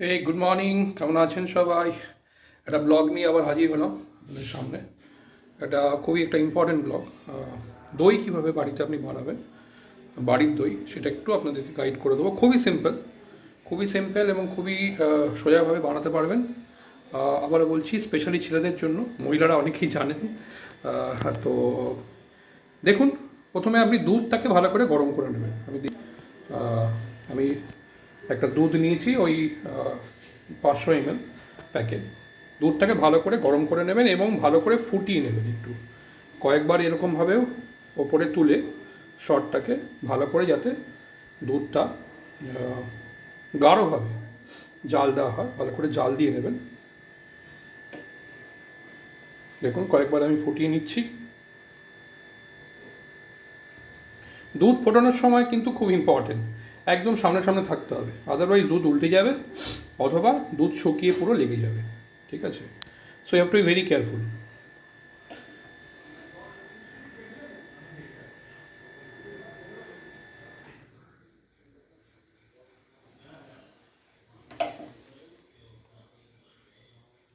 এই good morning কেমন আছেন সবাই? একটা ব্লগ নিয়ে আবার হাজির হলাম আপনাদের সামনে। এটা খুবই একটা ইম্পর্টেন্ট ব্লগ দই কীভাবে বাড়িতে আপনি বানাবেন, বাড়ির দই, সেটা একটু আপনাদেরকে গাইড করে দেবো। খুবই সিম্পল খুবই সিম্পল এবং খুবই সোজাভাবে বানাতে পারবেন। আবার বলছি স্পেশালি ছেলেদের জন্য, মহিলারা অনেকেই জানেন। তো দেখুন, প্রথমে আপনি দুধটাকে ভালো করে গরম করে নেবেন। আমি আমি একটা দুধ নিয়েছি, ওই পাঁচশো এমএল প্যাকেট। দুধটাকে ভালো করে গরম করে নেবেন এবং ভালো করে ফুটিয়ে নেবেন একটু। কয়েকবার এরকমভাবেও ওপরে তুলে শটটাকে ভালো করে যাতে দুধটা গাঢ়ভাবে জাল দেওয়া হয়, ভালো করে জাল দিয়ে নেবেন। দেখুন, কয়েকবার আমি ফুটিয়ে নিচ্ছি। দুধ ফোটানোর সময় কিন্তু খুব ইম্পর্টেন্ট একদম সামনে সামনে থাকতে হবে। আদারওয়াইজ দুধ উল্টে যাবে অথবা দুধ শুকিয়ে পুরো লেগে যাবে। ঠিক আছে? So have to be very careful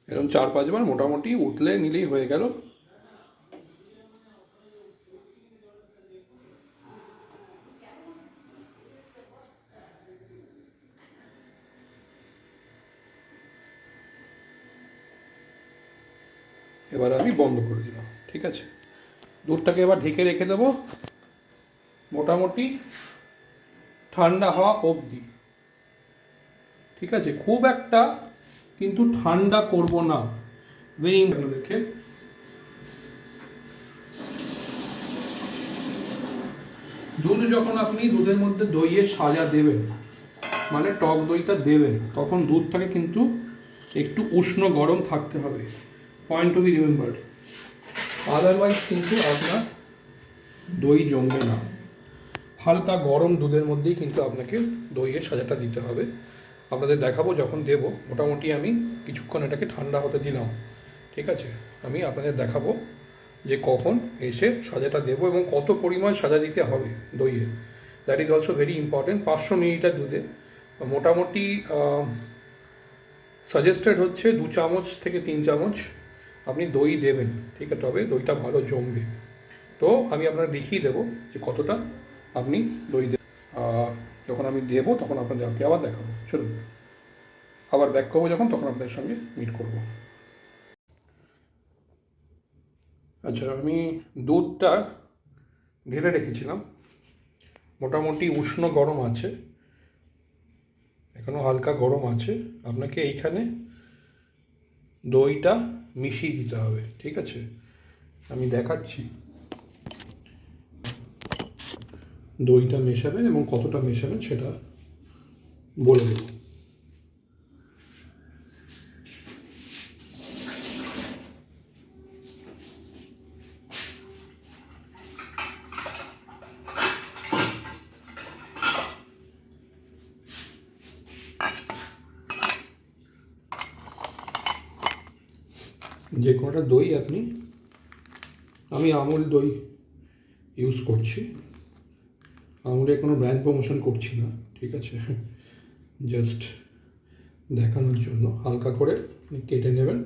এরকম চার পাঁচবার মোটামুটি উতলে নিলেই হয়ে গেল। এবার আমি বন্ধ করে দিলাম, ঠিক আছে? দুধটাকে এবার ঢেকে রেখে দেবো। মোটামুটি ঠান্ডা হওয়া অবধি, ঠিক আছে? খুব একটা কিন্তু ঠান্ডা করব না। ভেরি দেখে। দুধ যখন আপনি দুধের মধ্যে দইয়ের সাজা দেবেন মানে টক দইটা দেবেন, তখন দুধটাকে কিন্তু একটু উষ্ণ গরম থাকতে হবে। Point to be remember otherwise কিন্তু আপনার দই জমবে না। হালকা গরম দুধের মধ্যেই কিন্তু আপনাকে দইয়ের সাজাটা দিতে হবে। আপনাদের দেখাবো যখন দেবো। মোটামুটি আমি কিছুক্ষণ এটাকে ঠান্ডা হতে দিলাম। ঠিক আছে? আমি আপনাদের দেখাবো যে কখন এসে সাজাটা দেবো এবং কত পরিমাণ সাজা দিতে হবে দইয়ে। That is also very important পাঁচশো মিলিলিটার দুধে। মোটামুটি সাজেস্টেড হচ্ছে দু চামচ থেকে তিন চামচ আপনি দই দেবেন, ঠিক আছে? তবে দইটা ভালো জমবে। তো আমি আপনাকে দেখিয়ে দেবো যে কতটা আপনি দই দেবেন যখন আমি দেবো তখন আপনাদেরকে আবার দেখাবো। চলুন। আবার ব্যাক করব যখন, তখন আপনাদের সঙ্গে মিট করব। আচ্ছা আমি দুধটা ঢেলে রেখেছিলাম। মোটামুটি উষ্ণ গরম আছে। এখনও হালকা গরম আছে। আপনাকে এইখানে দইটা মিশিয়ে দিতে হবে, ঠিক আছে? আমি দেখাচ্ছি। দইটা মেশাবেন এবং কতটা মেশাবেন সেটা বলে দেব। যে কোনোটা দই আপনি, আমি আমুল দই ইউজ করছি। আমুলের কোনো ব্র্যান্ড প্রমোশন করছি না, ঠিক আছে? জাস্ট দেখানোর জন্য। হালকা করে কেটে নেবেন।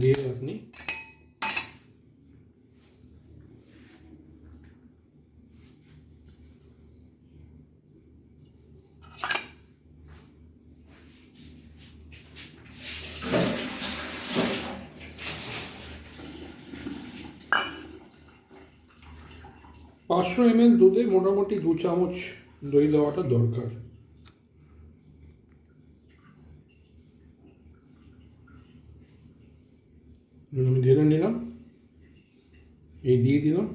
দিয়ে আপনি পাঁচশো এমএল দুধে মোটামুটি দু চামচ দই দেওয়াটা দরকার। আমি ঢেলে নিলাম। এই দিয়ে দিলাম।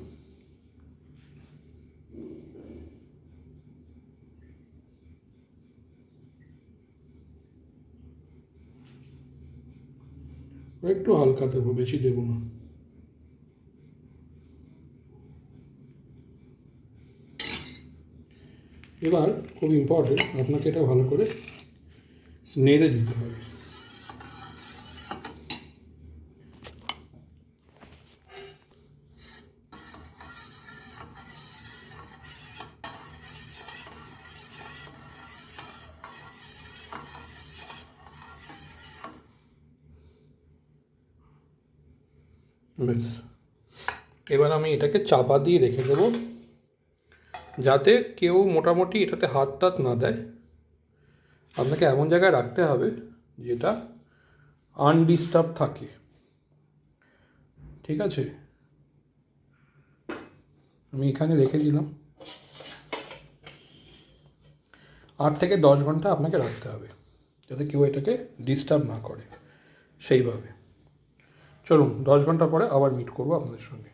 একটু হালকা দেবো, বেশি দেবো না। এবার খুব ইম্পর্টেন্ট আপনাকে এটা ভালো করে নেড়ে দিতে হবে। এবার আমি এটাকে চাপা দিয়ে রেখে দেবো। যাতে কেউ মোটামুটি এটাতে হাত টাত না দেয়। আপনাকে এমন জায়গায় রাখতে হবে যেটা আনডিস্টার্ব থাকে। ঠিক আছে? আমি এখানে রেখে দিলাম। আট থেকে দশ ঘণ্টা আপনাকে রাখতে হবে যাতে কেউ এটাকে ডিস্টার্ব না করে সেইভাবে। চলুন, দশ ঘণ্টা পরে আবার মিট করব আপনাদের সঙ্গে।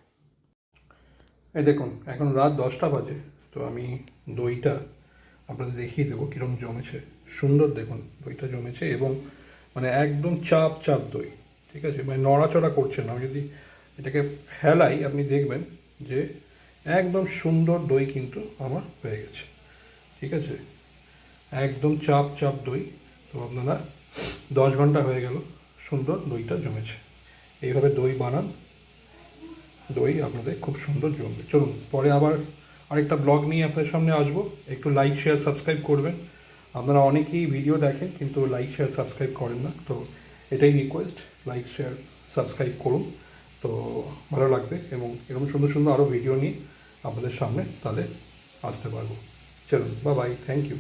এই দেখুন, এখন রাত দশটা বাজে। তো আমি দইটা আপনাদের দেখিয়ে দেবো কীরকম জমেছে। সুন্দর দেখুন, দইটা জমেছে এবং মানে একদম চাপ চাপ দই, ঠিক আছে? মানে নড়াচড়া করছে না। আমি যদি এটাকে ফেলাই, আপনি দেখবেন যে একদম সুন্দর দই কিন্তু আমার হয়ে গেছে, ঠিক আছে? একদম চাপ চাপ দই। তো আপনারা দশ ঘণ্টা হয়ে গেল, সুন্দর দইটা জমেছে। এইভাবে দই বানান। দই আপনাদের খুব সুন্দর জমবে। চলুন, পরে আবার আরেকটা ব্লগ নিয়ে আপনাদের সামনে আসব। একটু লাইক শেয়ার সাবস্ক্রাইব করবেন। আপনারা অনেকেই ভিডিও দেখেন, কিন্তু লাইক শেয়ার সাবস্ক্রাইব করেন না। তো এটাই রিকোয়েস্ট লাইক শেয়ার সাবস্ক্রাইব করুন। তো ভালো লাগবে এবং এরকম সুন্দর সুন্দর আরও ভিডিও নিয়ে আপনাদের সামনে তাহলে আসতে পারব। চলুন বা বাই থ্যাংক ইউ